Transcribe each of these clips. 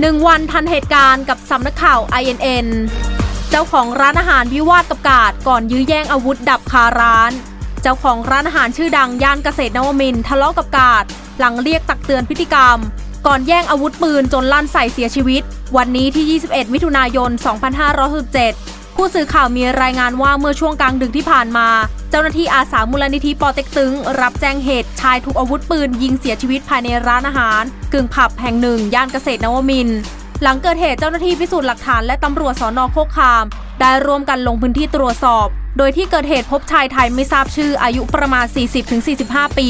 หนึ่งวันทันเหตุการณ์กับสำนักข่าว INN เจ้าของร้านอาหารวิวาทกับกาดก่อนยื้อแย่งอาวุธดับคาร้าน เจ้าของร้านอาหารชื่อดังย่านเกษตรนวมินทร์ทะเลาะกับกาด หลังเรียกตักเตือนพฤติกรรม ก่อนแย่งอาวุธปืนจนลั่นใส่เสียชีวิต วันนี้ที่ 21 มิถุนายน 2567 ผู้สื่อข่าวมีรายงานว่าเมื่อช่วงกลางดึกที่ผ่านมา เจ้าหน้าที่อาสามูลนิธิปอเต็กตึง รับแจ้งเหตุชายถูกอาวุธปืนยิงเสียชีวิตภายในร้านอาหาร กึ่งผับแห่งหนึ่ง ย่านเกษตรนวมิน หลังเกิดเหตุเจ้าหน้าที่พิสูจน์หลักฐานและตำรวจสอนอโคคาม ได้ร่วมกันลงพื้นที่ตรวจสอบ โดยที่เกิดเหตุพบชายไทยไม่ทราบชื่ออายุประมาณ 40-45 ปี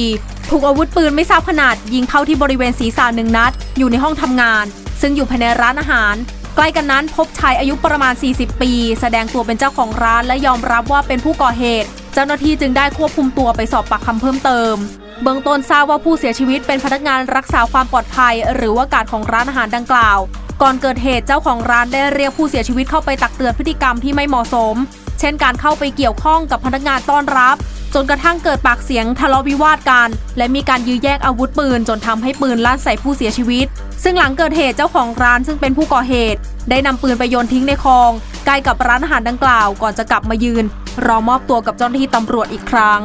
ถูกอาวุธปืนไม่ทราบขนาดยิงเข้าที่บริเวณศีรษะหนึ่งนัด อยู่ในห้องทำงาน ซึ่งอยู่ภายในร้านอาหาร ใกล้กันนั้นพบชายอายุประมาณ 40 ปี แสดงตัวเป็นเจ้าของร้านและยอมรับว่าเป็นผู้ก่อเหตุ เจ้าหน้าที่จึงได้ควบคุมตัวไปสอบปากคำเพิ่มเติม เบื้องต้นทราบว่าผู้เสียชีวิตเป็นพนักงานรักษาความปลอดภัย หรือว่าการของร้านอาหารดังกล่าว ก่อนเกิดเหตุเจ้าของร้านได้เรียกผู้เสียชีวิตเข้าไปตักเตือนพฤติกรรมที่ไม่เหมาะสม เช่นการเข้าไปเกี่ยวข้องกับพนักงานต้อนรับ จนกระทั่งเกิดปากเสียงทะเลาะวิวาทกัน และมีการยื้อแย่งอาวุธปืน จนทำให้ปืนลั่นใส่ผู้เสียชีวิต ซึ่งหลังเกิดเหตุเจ้าของร้านซึ่งเป็นผู้ก่อเหตุ ได้นำปืนไปโยนทิ้งในคลองใกล้กับร้านอาหารดังกล่าว ก่อนจะกลับมายืน รอมอบตัวกับเจ้าหน้าที่ตำรวจอีกครั้ง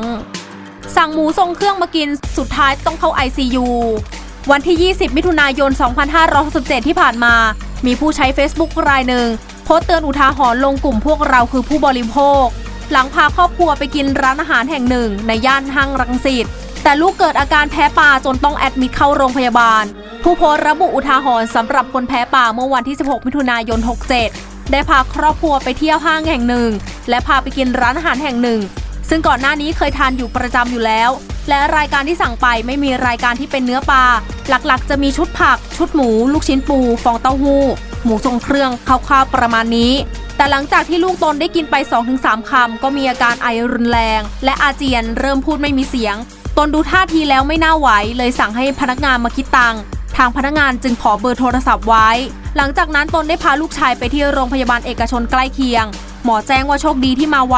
สั่งหมูทรงเครื่องมากินสุดท้ายต้องเข้า ICU วันที่ 20 มิถุนายน 2567 ที่ผ่านมา มีผู้ใช้ Facebook รายหนึ่งโพสต์เตือนอุทาหรณ์ลงกลุ่มพวกเราคือผู้บริโภค หลังพาครอบครัวไปกินร้านอาหารแห่งหนึ่ง ในย่านห้างรังสิตแต่ลูกเกิดอาการแพ้ปลาจนต้องแอดมิดเข้าโรงพยาบาล ผู้โพสต์ระบุอุทาหรณ์สำหรับคนแพ้ปลาเมื่อวันที่ 16 มิถุนายน 67 ได้พาครอบครัวไปเที่ยวห้างแห่งหนึ่ง และพาไปกินร้านอาหารแห่งหนึ่ง ซึ่งก่อนหน้านี้เคยทานอยู่ประจำอยู่แล้ว และรายการที่สั่งไปไม่มีรายการที่เป็นเนื้อปลาหลักๆ จะมีชุดผัก ชุดหมู ลูกชิ้นปู ฟองเต้าหู้ หมูทรงเครื่องคร่าวๆประมาณนี้ แต่หลังจากที่ลูกตนได้กินไป 2-3 คำ ก็มีอาการไอรุนแรง และอาเจียนเริ่มพูดไม่มีเสียง ตนดูท่าทีแล้วไม่น่าไหว เลยสั่งให้พนักงานมาคิดตังค์ทางพนักงานจึงขอเบอร์โทรศัพท์ไว้ หลังจากนั้นตนได้พาลูกชายไปที่โรงพยาบาลเอกชนใกล้เคียง หมอแจ้งว่าโชคดีที่มาไว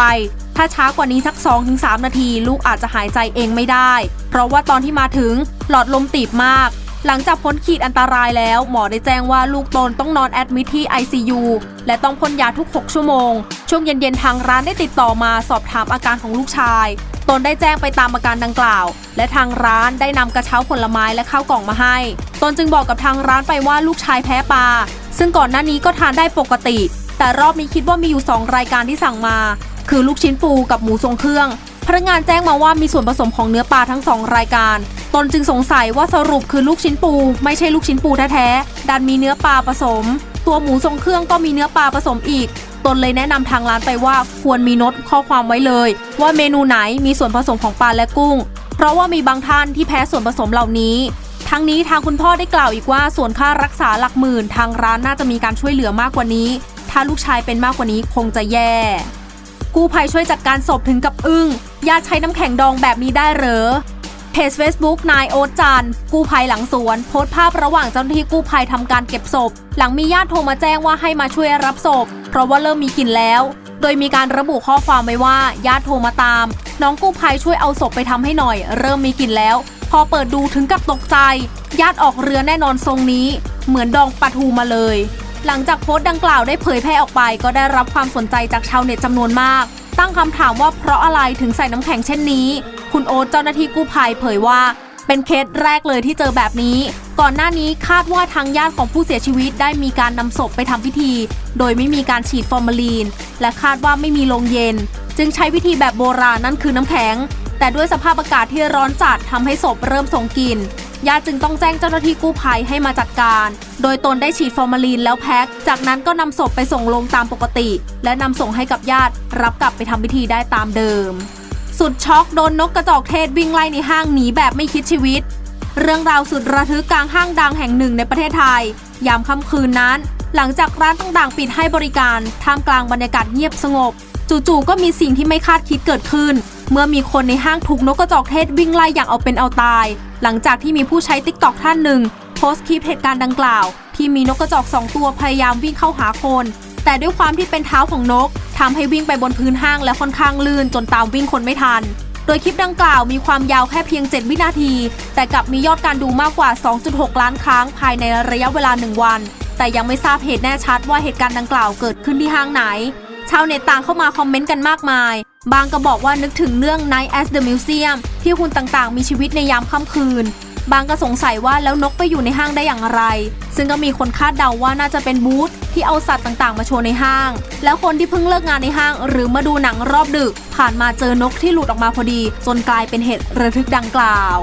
ถ้าช้ากว่านี้สัก 2-3 นาที ลูกอาจจะหายใจเองไม่ได้ เพราะว่าตอนที่มาถึงหลอดลมตีบมาก หลังจากพ้นขีดอันตรายแล้ว หมอได้แจ้งว่าลูกตนต้องนอนแอดมิทที่ ICU และต้องพ่นยาทุก 6 ชั่วโมง ช่วงเย็นๆ ทางร้านได้ติดต่อมาสอบถามอาการของลูกชาย ตนได้แจ้งไปตามอาการดังกล่าว และทางร้านได้นำกระเช้าผลไม้และข้าวกล่องมาให้ ตนจึงบอกกับทางร้านไปว่าลูกชายแพ้ปลา ซึ่งก่อนหน้านี้ก็ทานได้ปกติ แต่รอบนี้คิดว่ามีอยู่ 2 รายการที่สั่งมา คือลูกชิ้นปูกับหมูทรงเครื่อง พนักงานแจ้งมาว่ามีส่วนผสมของเนื้อปลาทั้ง 2 รายการ ตนจึงสงสัยว่าสรุปคือลูกชิ้นปู ไม่ใช่ลูกชิ้นปูแท้ๆดันมีเนื้อปลาผสม ตัวหมูทรงเครื่องก็มีเนื้อปลาผสมอีก ตนเลยแนะนำทางร้านไปว่าควรมีโน้ตข้อความไว้เลย ว่าเมนูไหนมีส่วนผสมของปลาและกุ้ง เพราะว่ามีบางท่านที่แพ้ส่วนผสมเหล่านี้ทั้งนี้ทางคุณพ่อได้กล่าวอีกว่าส่วนค่ารักษาหลักหมื่น ทางร้านน่าจะมีการช่วยเหลือมากกว่านี้ ถ้าลูกชายเป็นมากกว่านี้คงจะแย่ กู้ภัยช่วยจัดการศพถึงกับอึ้งญาติใช้น้ำแข็งดองแบบนี้ได้เหรอ จ Facebook นายโอ๊ตจันกู้ภัยหลังสวน โพสต์ภาพระหว่างเจ้าหน้าที่กู้ภัยทำการเก็บศพ หลังมีญาติโทรมาแจ้งว่าให้มาช่วยรับศพ เพราะว่าเริ่มมีกลิ่นแล้ว โดยมีการระบุข้อความไว้ว่าญาติโทรมาตาม น้องกู้ภัยช่วยเอาศพไปทำให้หน่อย เริ่มมีกลิ่นแล้ว พอเปิดดูถึงกับตกใจ ญาติออกเรือแน่นอนทรงนี้ เหมือนดองปลาทูมาเลย หลังจากโพสต์ดังกล่าวได้เผยแพร่ออกไป ก็ได้รับความสนใจจากชาวเน็ตจำนวนมาก ตั้งคำถามว่าเพราะอะไรถึงใส่น้ำแข็งเช่นนี้ คุณโอ๊ตเจ้าหน้าที่กู้ภัยเผยว่า เป็นเคสแรกเลยที่เจอแบบนี้ ก่อนหน้านี้คาดว่าทางญาติของผู้เสียชีวิตได้มีการนำศพไปทำพิธี โดยไม่มีการฉีดฟอร์มาลีน และคาดว่าไม่มีโรงเย็น จึงใช้วิธีแบบโบราณนั่นคือน้ำแข็ง แต่ด้วยสภาพอากาศที่ร้อนจัดทำให้ศพเริ่มส่งกลิ่น ญาติจึงต้องแจ้งเจ้าหน้าที่กู้ภัยให้มาจัดการ โดยตนได้ฉีดฟอร์มาลีนแล้วแพ็ค จากนั้นก็นำศพไปส่งลงตามปกติ และนำส่งให้กับญาติ รับกลับไปทำพิธีได้ตามเดิม สุดช็อกโดนนกกระจอกเทศวิ่งไล่ในห้างหนีแบบไม่คิดชีวิต เรื่องราวสุดระทึกกลางห้างดังแห่งหนึ่งในประเทศไทย ยามค่ำคืนนั้น หลังจากร้านต่างๆปิดให้บริการท่ามกลางบรรยากาศเงียบสงบ จู่ๆก็มีสิ่งที่ไม่คาดคิดเกิดขึ้น เมื่อมีคนในห้างถูกนกกระจอกเทศวิ่งไล่อย่างเอาเป็นเอาตาย หลังจากที่มีผู้ใช้ติ๊กต็อกท่านหนึ่งโพสต์คลิปเหตุการณ์ดังกล่าว ที่มีนกกระจอกสองตัวพยายามวิ่งเข้าหาคน แต่ด้วยความที่เป็นเท้าของนกทำให้วิ่งไปบนพื้นห้างและค่อนข้างลื่นจนตามวิ่งคนไม่ทัน โดยคลิปดังกล่าวมีความยาวแค่เพียง 7 วินาที แต่กลับมียอดการดูมากกว่า 2.6 ล้านครั้งภายในระยะเวลา 1 วัน แต่ยังไม่ทราบเหตุแน่ชัดว่าเหตุการณ์ดังกล่าวเกิดขึ้นที่ห้างไหน ชาวเน็ตต่างเข้ามาคอมเมนต์กันมากมาย บางก็บอกว่านึกถึงเรื่อง Night at the Museum ที่หุ่นต่างๆ มีชีวิตในยามค่ำคืน บางก็สงสัยว่าแล้วนกไปอยู่ในห้างได้อย่างไร ซึ่งก็มีคนคาดเดาว่าน่าจะเป็นบูธที่เอาสัตว์ต่างๆ มาโชว์ในห้าง แล้วคนที่เพิ่งเลิกงานในห้าง หรือมาดูหนังรอบดึก ผ่านมาเจอนกที่หลุดออกมาพอดี จนกลายเป็นเหตุระทึกดังกล่าว